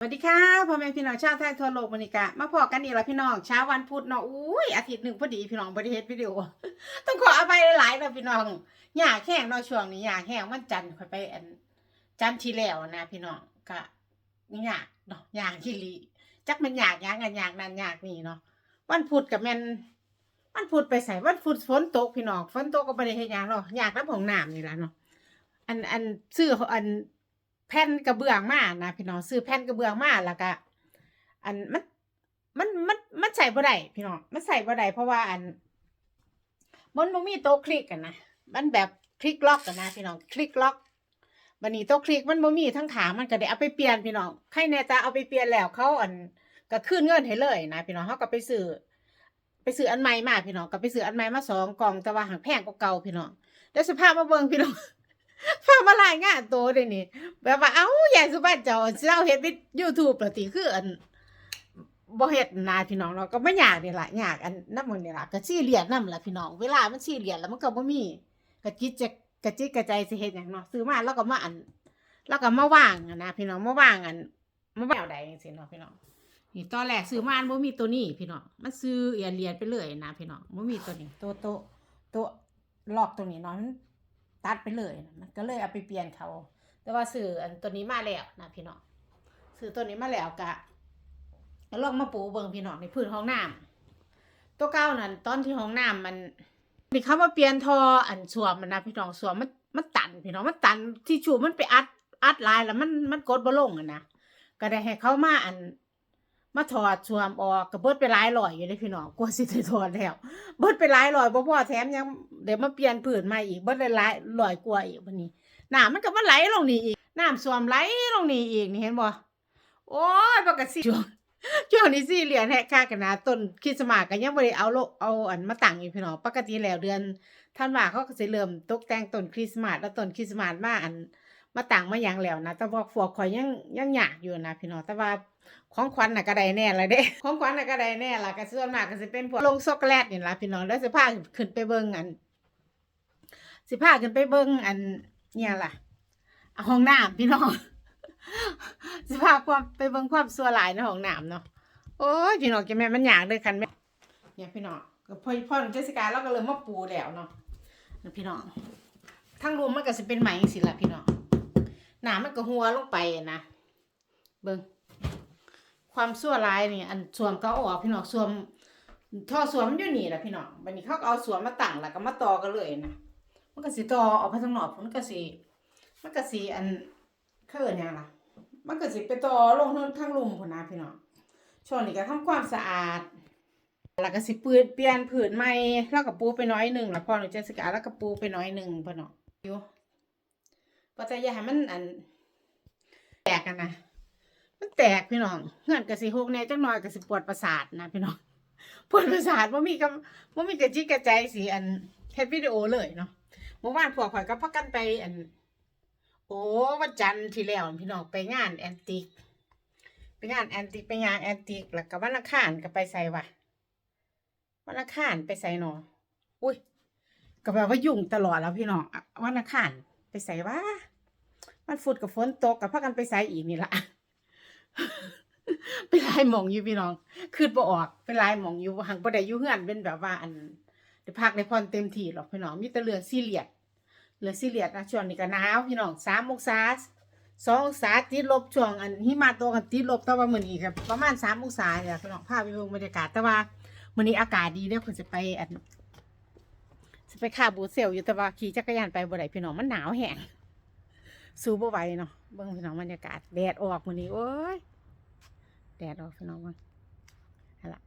สวัสดีค่ะพ่อแม่พี่น้องชาวไทยทั่วโลกวันนี้กะมาพอกันอีกแล้วพี่น้องเช้าวันพุธเนาะอุ้ยอาทิตย์หนึ่งพอดีพี่น้องบริเฮ็ดวิดีโอต้องขออภัยหลายๆนะพี่น้องอยากแห้งเนาะช่วงนี้อยากแห้งวันจันทร์ค่อยไปอันจันทร์ที่แล้วนะ พี่น้องกะอยากเนาะอยากที่ลีจักมันอยากอยากกันอยากนั่นอยากนี่เนาะวันพุธกับแม่นวันพุธไปใส่วันพุธฝนตกพี่น้องฝนตกก็บ่ได้เฮ็ดหยังเนาะอยากน้ำของน้ำนี่ละเนาะอันอันซื้ออัน แผ่นกระเบื้องมานะพี่น้องซื้อแผ่นกระเบื้องมาแล้วก็อันมันมันมันมันใส่บ่ได้พี่น้องมันใส่บ่ได้เพราะว่าอันมันบ่มีโต๊ะคลิกกันนะมันแบบคลิกล็อกกันนะพี่น้องคลิกล็อกบัดนี้โต๊ะคลิกมันบ่มีทั้งขามันก็ได้เอาไปเปลี่ยนพี่น้องใครแน่แต่เอาไปเปลี่ยนแล้วเขาอันก็คืนเงินให้เลยนะพี่น้องเขาก็ไปซื้อไปซื้ออันใหม่มาพี่น้องก็ไปซื้ออันใหม่มาสองกล่องแต่ว่าหักแพงกว่าเก่าพี่น้องเดี๋ยวสภาพมาเบิ่งพี่น้อง พามารายงานตัวเด้นี่แบบว่าเอ้ายายสุบันเจ้าเจ้าเฮ็ดวิด YouTube ปกติคืออันบ่เฮ็ดนาพี่น้องเนาก็บ่อยากนี่ล่ะยากอันนำมื้อนี่ล่ะก็สิเหรียญนนำล่ะพี่น้องเวลามันสิเหรียนแล้วมันก็บ่มีกระจิตจะกระจิตกระใจสิเฮ็ดหยังเนาะซื้อมาแล้วก็มาอัน แล้วก็มาว่างอะนะพี่น้องมาว่างอันมาแววใดจังซี่เนาะพี่น้องนี่ตอนแรกซื้อมาอันบ่มีตัวนี้พี่น้องมันซื้อเอียนเรียนไปเลยนะพี่น้องบ่มีตัวนี้ ตัวโตโตัวลอกตรงนี้เนาะ ตัดไปเลยนะมันก็เลยเอาไปเปลี่ยนเขา แต่ว่าซื้ออันตัวนี้มาแล้วนะพี่น้องซื้อตัวนี้มาแล้วกะลองมาปูเบิงพี่น้องในพื้นห้องน้ำตัวเก้านั่นตอนที่ห้องน้ำมันนี่เขามาเปลี่ยนทออันสวมมันนะพี่น้องสวมมันมันตันพี่น้องมันตันที่ชูมันไปอัดอัดลายแล้วมันมันกดบ่ลงอะนะก็ได้ให้เขามาอัน มาถอดสวมออกก็เบิดไปหลายรอยอยู่เลยพี่น้องกลัวสิได้ถอดแล้วเบิดไปหลายรอยบ่พอแถมยังเดี๋ยวมาเปลี่ยนผืนใหม่อีกเบิดได้หลายร้อยกว่าอีกวันนี้น้ำมันก็มาไหลลงนี่อีกน้ำส่วมไหลลงนี่อีกนี่เห็นบ่โอ้ยปกติช่วงช่วงนี้สิเหรียญแหกค่ากันนะต้นคริสต์มาสก็ยังบ่ได้เอาโลเอาอันมาตั้งอยู่พี่น้องปกติแล้วเดือนธันวาเขาก็สิเริ่มตกแต่งต้นคริสต์มาสแล้วต้นคริสต์มาสมาอัน มาตั้งมาหยังแล้วนะแต่ว่าพวกข่อยยังยังอยากอยู่นะพี่น้องแต่ว่าของขวัญน่ะก็ได้แน่ละเด้ของขวัญน่ะก็ได้แน่ละก็ส่วนมากก็สิเป็นพวกลงช็อกโกแลตนี่ล่ะพี่น้องแล้วสิพาขึ้นไปเบิ่งอัน สิพาขึ้นไปเบิ่งอันเนี่ยล่ะห้องน้ำพี่น้องสภาความไปเบิ่งความสัวหลายในห้องน้ำเนาะโอ้ยพี่น้องจะแม่มันอยากเด้อคันแม่เนี่ยพี่น้องก็พ่อพ่อน้องเจสิกาเราก็เริ่มาปูแล้วเนาะนี่พี่น้องทั้งรวมมันก็สิเป็นไหมจังซี่ล่ะพี่น้อง น้ำมันก็หัวลงไปนะเบิ่งความสัวหลายนี่อันสวมเอาออกพี่น้องสวมท่อสวมมันอยู่นี่แหละพี่น้องบัดนี้เขาเอาสวมมาตั้งแล้วก็มาต่อกันเลยนะมันก็สิต่อออกไปทางนอกมันก็สิมันก็สีอันเขินยังล่ะ มันก็สิไปต่อลงทางลุมพุ่นนะพี่น้องช่วงนี้ก็ทำความสะอาดแล้วก็สิปืนเปลี่ยนผืนใหม่แล้วก็ปูไปน้อยหนึ่งแล้วพอหนูเจสสิกาแล้วก็ปูไปน้อยหนึ่งพ่อเนาะอยู่ ปัจจัยาให้มันอัน แตกกันนะมันแตกพี่น้องเงื่อนก็สิหกแน่จังหน่อยก็สิปวดประสาทนะพี่น้องปวดประสาทว่ามีกับว่ามีกระจิกกระใจสีอันเฮ็ดวิดีโอเลยเนาะเมื่อวานพวกข่อยก็พักกันไปอัน โอ้วันจันทร์ที่แล้วพี่น้องไปงานแอนติกไปงานแอนติกไปงานแอนติกแล้วก็วันอังคารก็ไปใส่วะวันอังคารไปใส่หนออุ้ยก็แบบว่ายุ่งตลอดแล้วพี่น้องอะวันอังคารไปใส่วะ มันฝุดกับฝนตกกับพักกันไปใส่อีกนี่ละไปไล่หมองอยู่พี่น้องคืดบ่ออกไปไล่หมองอยู่หังบ่ได้อยู่เฮือนเป็นแบบว่าอันได้พักได้พรเต็มที่หรอกพี่น้องมีแต่เรื่องซีเรียสเหลือซีเรียสนะช่วงนี้ก็หนาวพี่น้องสามองศาสององศาติดลบช่วงอันหิมะตกกันติดลบแต่ว่ามื้อนี้ก็ประมาณสามองศาเนี่ยพี่น้องพาไปเบิ่งบรรยากาศแต่ว่ามื้อนี้อากาศดีเด้อเพิ่นสิไปอันสิไปคาบูเซลอยู่แต่ว่าขี่จักรยานไปบ่ได้พี่น้องมันหนาวแห้ง สู้บ่ไหวเนาะเบิ่งพี่น้องบรรยากาศ แดดออกมื้อนี้โอ้ย แดดออกพี่น้องเบิ่งนั่นล่ะ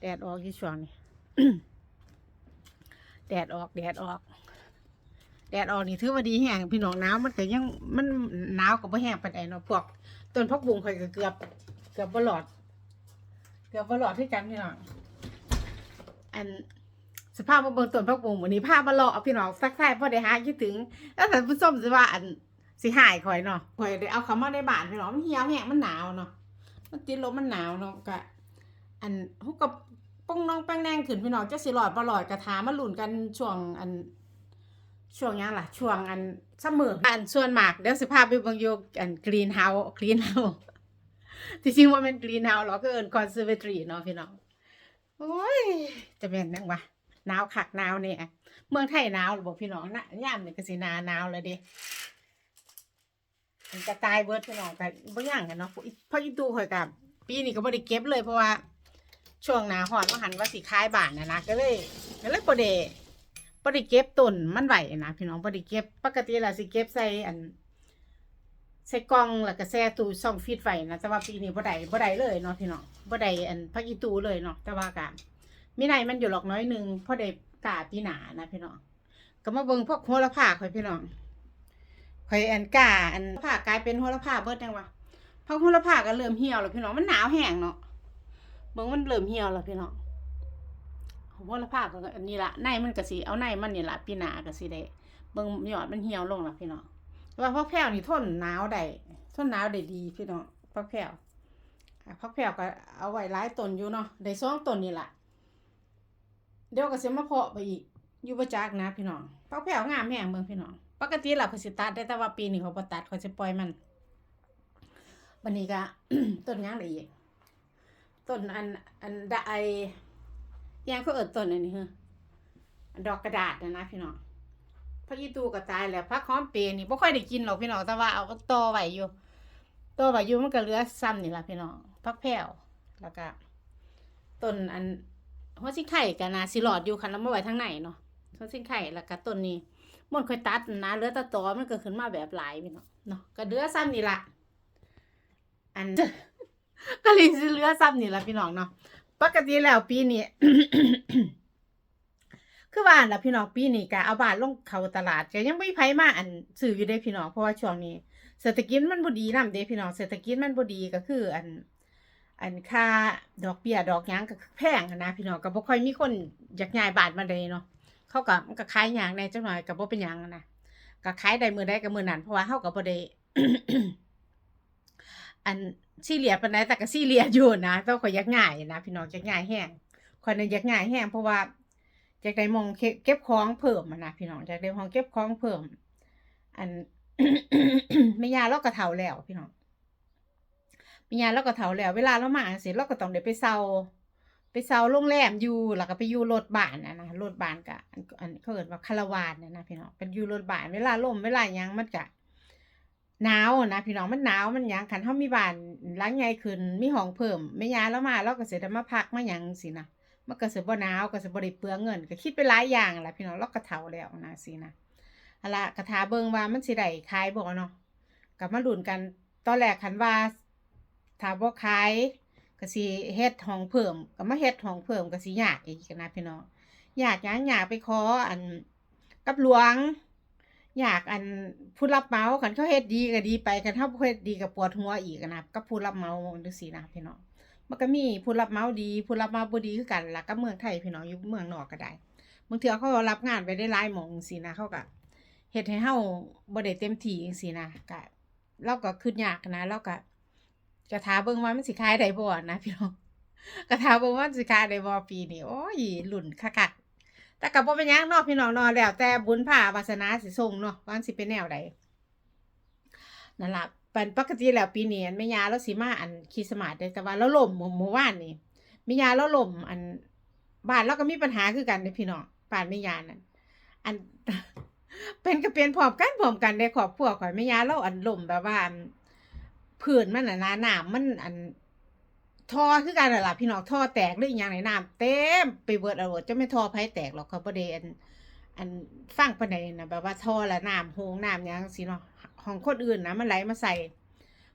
แดดออกอยู่ช่วงนี้แดดออก แดดออก แดดออกนี่ถือว่าดีแห้งพี่น้องหนาวมันก็ยังมันหนาวกับบ่แห้งปานใดเนาะพวกต้นพักบุงข่อยก็เกือบ เกือบบ่หลอด เกือบบ่หลอดที่กันพี่น้องอันสภาพมาเบิ่งต้นพักบุงวันนี้ภาพมาเลาะพี่น้องสักทายพอได้หาคิดถึงแล้วท่ผู้ชมสิว่าอัน สิหายข่อยเนาะข่อยได้เอาเขามาในบ้านพี่น้องมันเหี่ยวแห้งมันหนาวเนาะมันติดลมมันหนาวเนาะก็อันฮุกกับป้องน้องแป้งแดงขึ้นพี่น้องจะสิหลอดบ่หลอดกระถามาลุ้นกันช่วงอันช่วงยังล่ะช่วงอันซัมออันส่วนหมากเดี๋ยวสิพาไปบิ่งอยู่อันกรีนเฮาส์กรีนเฮาส์ที่จริงว่าเป็นกรีนเฮาส์หรอก็เอินคอนเซอร์เวทรีเนาะพี่น้องโอ้ยจะเป็นนังวะหนาวคักหนาวเนี่ยเมืองไทยหนาวหรือบอกพี่น้องนะย่ามเนี่ยก็สิหนาหนาวเลยเดิ มันกระตายเบิดพี่น้องกันบ่ย่างกันเนาะเพราะอีตู้ข่อยกับปีนี้ก็บ่ได้เก็บเลยเพราะว่า ช่วงหนาหอนว่าหันว่าสิคายบ้านนะนะก็เลยก็เลยบ่ได้บ่ได้เก็บต้นมันไหวนะพี่น้องบ่ได้เก็บปกติล้วสิเก็บใส่อันใส่กล่องแล้วก็แช่ตู้ซ่องฟีดไว้นะแต่ว่าปีนี้บ่ได้บ่ได้เลยเนาะพี่น้องบ่ได้อันพักอีตู้เลยเนาะแต่ว่าก็มีในมันอยู่หรอกน้อยหนึงพอได้กาปีหนานะพี่น้องก็มาเบิ่งพวกโหระพาข่อยพี่น้อง ข่อยอันกาอันผ้ากลายเป็นโหระพาเบิดจังวะเพราะโหระพาก็เริ่มเหี่ยวแล้วพี่น้องมันหนาวแห้งเนาะเบิ่งมันเริ่มเหี่ยวแล้วพี่น้องโหระพาก็อันนี้ละในมันก็สิเอาในมันนี่ละปีหนาก็สิได้เบิ่งยอดมันเหี่ยวลงแล้วพี่น้องว่าพักแพ้วนี่ทนหนาวได้ทนหนาวได้ดีพี่น้องพักแพ้วพักแพ้วก็เอาไว้หลายต้นอยู่เนาะได้สองต้นนี่แหละเดี๋ยวก็เสิมาเพาะไปอีกอยู่ประจักนะพี่น้องพักแพ้วงามแม่งเมืองพี่น้อง ปกติเราเขาสิตัดได้แต่ว่าปีนี้เขาบ่ตัดเขาจะปล่อยมันวันนี้ก็ต้นหยังได้อีกต้นอันอันดไอยังเขาเอิ้นต้นอันนี้ฮะดอกกระดาษนะนะพี่น้องพักอีตูก็ตายแล้วพักหอมเปรนี่บ่ค่อยได้กินหรอกพี่น้องแต่ว่าเอาก็ตอไว้อยู่ตอไว้อยู่มันก็เหลือซ้ำนี่ล่ะพี่น้องพักแพ้วแล้วก็ต้นอันหัวสิไข่ก็น่าสิหลอดอยู่คันแล้วมาไว้ทางไหนเนาะหัวสิไข่แล้วก็ต้นนี้ ม่วนค่อยตัดนะเหลือแต่ตอมันก็ขึ้นมาแบบหลายพี่น้องเนาะก็เหลือซ้ำนี่ละอันก็เลยสิเหลือซ้ำนี่ละพี่น้องเนาะปกติแล้วปีนี้คือว่าล่ะพี่น้องปีนี้ก็เอาบ้านลงเข้าตลาดก็ยังไม่ไผมาอันซื้ออยู่เด้พี่น้องเพราะว่าช่วงนี้ เศรษฐกิจมันบ่ดีนำเด้พี่น้องเศรษฐกิจมันบ่ดีก็คือ อัน อันค่าดอกเบี้ยดอกหยังก็แพงนะพี่น้องก็บ่ค่อยมีคนอยากย้ายบ้านมาใดเนาะ เขาก็มันก็ขายหยังแหน่จักหน่อยก็บ่เป็นหยังอะนะก็ขายได้มือใดก็มื้อนั้นเพราะว่าเฮาก็บ่ได้อันซีเรียสปานใดแต่ก็ซีเรียสอยู่นะต่ข่อยอยากง่ายนะพี่น้องยากง่ายแฮงข่อยน่ะอยากง่ายแฮงเพราะว่าอยากได้มองเก็บเก็บของเพิ่มนะพี่น้องอยากได้ห้องเก็บของเพิ่ม อันแม่ยาเราก็เฒ่าแล้วพี่น้องแม่ยาเราก็เฒ่าแล้ว เวลาเรามาจังซี่เราก็ต้องได้ไปเซา ไปเซาโรงแรมอยู่แล้วก็ไปอยู่รถบ้านนะนะรถบ้านก็อันอันเขาเอิ้นว่าคาราวานน่ะนะพี่น้องเป็นอยู่รถบ้านเวลาลมเวลายังมันก็หนาวนะพี่น้องมันหนาวมันยังคันเฮามีบ้านหลังใหญ่ขึ้นมีห้องเพิ่มแม่ยาเรามาเราก็เสิได้มาพักมายังจังซี่นะมันก็สิบ่หนาวก็สิบ่ได้เปลืองเงิน ก็คิดไปหลายอย่างแหละพี่น้องเราก็เฒ่าแล้วนะสินะอาล่ะกระทาเบิงว่ามันสิได้ขายบ่เนาะก็มาลุ้นกันตอนแรกคันว่าถาบ่ขาย ก็สิเฮ็ดห้องเพิ่มก็มาเฮ็ดห้องเพิ่มก็สิยากอีกนะพี่น้องยากยังยากไปขออันกับหลวง อยากอันผู้รับเมาคันเขาเฮ็ดดีก็ดีไปคันเฮาเฮ็ดดีก็ปวดหัวอีกนะกับผู้รับเมาจังซี่นะพี่น้องมันก็มีผู้รับเมาดีผู้รับเมาบ่ดีคือกันล่ะกับเมืองไทยพี่น้องอยู่เมืองนอกก็ได้บางเทื่อเขารับงานไปได้หลายหมองจังซี่นะเขาก็เฮ็ดให้เฮาบ่ได้เต็มที่จังซี่นะก็เราก็คิดยากนะเราก็ ก็ท่าเบิ่งว่ามันสิขายได้บ่นะพี่น้องก็ทาเบิ่งว่ามันสิขายได้บ่ปีนี้โอ้ยหลุ้นคักๆแต่ก็บ่เป็นหยังเนาะพี่น้องเนาะแล้วแต่บุญภาวาสนาสิส่งเนาะว่าสิเป็นแนวใดนั่นล่ะเป็นปกติแล้วปีนี้อันแม่ยาเราสิมาอันคริสมาสเด้แต่ว่าเราล่มเมื่อเมื่อวานนี่แม่ยาเราล่มอันบ้านเราก็มีปัญหาคือกันเด้พี่น้องบ้านแม่ยานั่นอันเป็นก็เป็นพร้อมกันพร้อมกันในครอบครัวข่อยแม่ยาเราอันล่มแบบว่า พื้นมันน่ะนะน้ำมันอันท่อคือกันน่ะล่ะพี่น้องท่อแตกหรืออีหยังไหนน้ำเต็มไปเบิดเอาเบิดจะไม่ท่อไผแตกหรอกเขาบ่ได้อันอันฟังปานใดนะแบบว่าท่อละน้ำโหงน้ำหยังสิเนาะของคนอื่นนะมันไหลมาใส่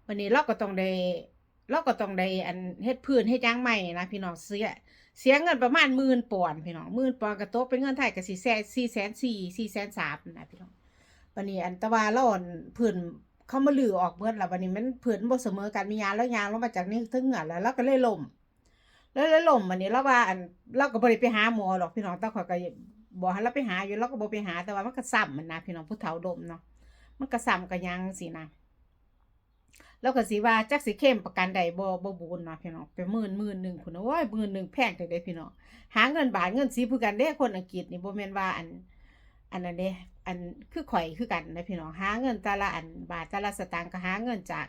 วันนี้เราก็ต้องได้เราก็ต้องได้อันเฮ็ดพื้นให้จ้างใหม่นะพี่น้องเสียเสียเงินประมาณหมื่นปอนพี่น้องหมื่นปอนด์ก็ตกเป็นเงินไทยก็สี่แสนสี่แสนสี่สี่แสนสามนะพี่น้องวันนี้อันตะวาราอันพื้น เขามาลือออกเบิดแล้ววันนี้มันพื้นบ่เสมอกันมียาแล้วยางลงมาจากนี่ถึงเหงือแล้วเราก็เลยล่มแล้วเลยล่มวันนี้เราว่าอันเราก็บ่ได้ไปหาหมอหรอกพี่น้องแต่ข่อยก็บ่ให้เราไปหาอยู่เราก็บ่ไปหาแต่ว่ามันก็ซ้ำมันนะพี่น้องผู้เฒ่าดมเนาะมันก็ซ้ำก็ยังสินะแล้วก็สิว่าจักสิเข้มประกันใดบ่บ่บูนเนาะพี่น้องไปหมื่นหมื่นหนึ่งพุ่นน่ะโอ้ยหมื่นหนึ่งแพงจังได๋พี่น้องหาเงินบาทเงินสีคือกันเด้คนอังกฤษนี่บ่แม่นว่าอันอันนั้นเด้ อันคือข่อยคือกันนะพี่น้องหาเงินแต่ละอันบาทแต่ละสตางค์ก็หาเงินจาก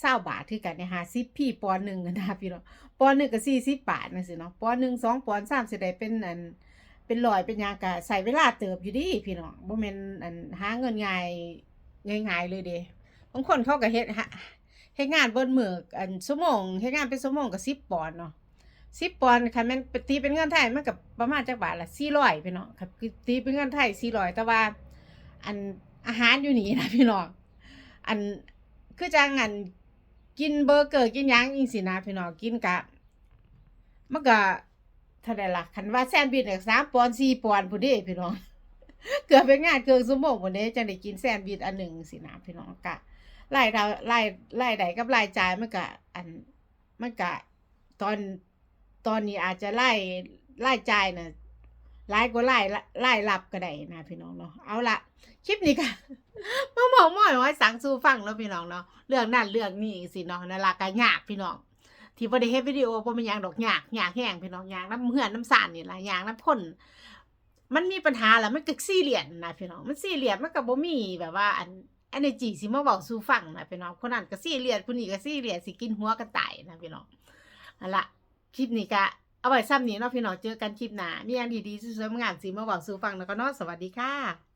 เศร้าบาทคือกันเนี่ยหาซิปพี่ปอนหนึ่งกันนะพี่น้องปอนหนึ่งก็สี่สิบบาทนะสิเนาะปอนหนึ่งสองปอนสามสิได้เป็นอันเป็นลอยเป็นยางกะใส่เวลาเติบอยู่ดิพี่น้องบ่แม่นอันหาเงินง่ายง่ายๆเลยเด้บางคนเขาก็เฮ็ดฮะเฮ็ดงานเบิดมืออันชั่วโมงเฮ็ดงานเป็นชั่วโมงก็10ปอนเนาะ10ปอนคันแม่นตีเป็นเงินไทยมันก็ประมาณจักบาทละ400พี่น้องครับตีเป็นเงินไทย400แต่ว่า อันอาหารอยู่นี่นะพี่น้องอันคือจังอันกินเบอร์เกอร์กินยังอีสินะพี่น้องกินกะมันก็เท่าใดล่ะคันว่าแซนด์วิชเนี่ย3ปอนด์4ปอนด์พุ่นด้พี่น้องเกือบเป็นงานเกินชั่วโมงพุ่นเด้จังได้กินแซนด์วิชอันหนึ่งสินะพี่น้องกะรายได้รายรายได้กับรายจ่ายมันก็อันมันก็ตอนตอนนี้อาจจะรายรายจ่ายน่ะ หลายกว่ารายรายรับก็ได้นะพี่น้องเนาะเอาละคลิปนี้ก็มาบอกหมอยว่าสังสู่ฟังเนาะพี่น้องเนาะเรื่องนั้นเรื่องนี้สิเนาะนั่นล่ะก็ยากพี่น้องที่บ่ได้เฮ็ดวิดีโอบ่แม่นยังดอกยากยากแฮงพี่น้องยากน้ำเหือนน้ำสานนี่ล่ะยากน้ำคนมันมีปัญหาแล้วมันก็ซีเหรียสนะพี่น้องมันซีเหรียสมันก็บ่มีแบบว่าอัน energy สิมาเว้าสู่ฟังนะพี่น้องคนนั้นก็ซีเหรียสคนนี้ก็ซีเหรียสสิกินหัวกันตายนะพี่น้องนั่นละคลิปนี้ก็ เอาไว้ซ้ำนี้เนาะพี่น้องเจอกันคลิปหน้ามีอันดีๆสวยๆงามสิมาบอกสู่ฟังแล้วก็เนาะสวัสดีค่ะ